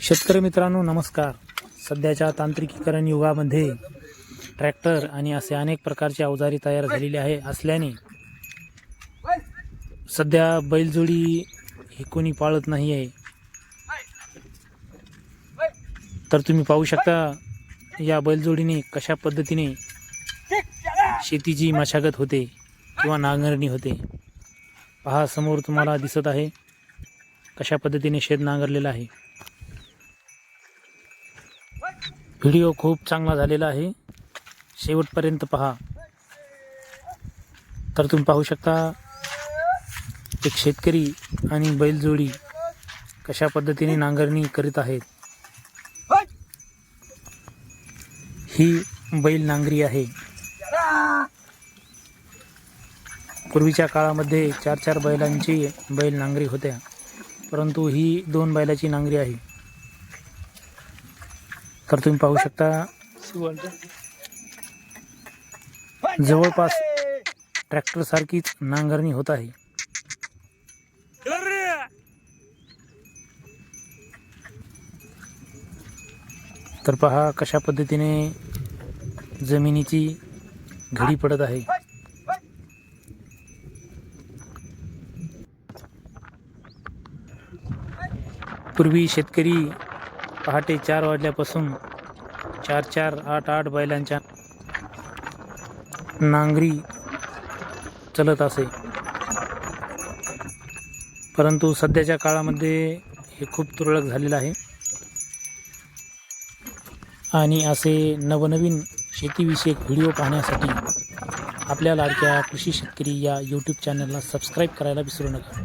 शेतकरी मित्रांनो नमस्कार. सध्याच्या तांत्रिकीकरण युगामध्ये ट्रॅक्टर आणि असे अनेक प्रकारचे अवजारे तयार झालेले आहे. असल्याने सध्या बैलजोडी ही कोणी पाळत नाही आहे. तर तुम्ही पाहू शकता या बैलजोडीने कशा पद्धतीने शेतीची मशागत होते किंवा नांगरणी होते पहा समोर तुम्हाला दिसत आहे कशा पद्धतीने शेत नांगरलेलं आहे. व्हिडिओ खूप चांगला झालेला आहे. शेवटपर्यंत पहा. तर तुम्ही पाहू शकता एक शेतकरी आणि बैलजोडी कशा पद्धतीने नांगरणी करीत आहेत. ही बैल नांगरी आहे. पूर्वीच्या काळामध्ये चार चार बैलांची बैल नांगरी होत्या. परंतु ही दोन बैलाची नांगरी आहे. तर तुम्ही पाहू शकता जवळपास ट्रॅक्टर सारखीच नांगरणी होत आहे. तर पहा कशा पद्धतीने जमिनीची घडी पडत आहे. पूर्वी शेतकरी पहाटे चार वाजल्यापासून चार चार आठ आठ बैलांच्या नांगरी चलत असे. परंतु सध्याच्या काळामध्ये हे खूप तुरळक झालेलं आहे. आणि असे नवनवीन शेतीविषयक व्हिडिओ पाहण्यासाठी आपल्या लाडक्या कृषी शेतकरी या यूट्यूब चॅनलला सबस्क्राईब करायला विसरू नका.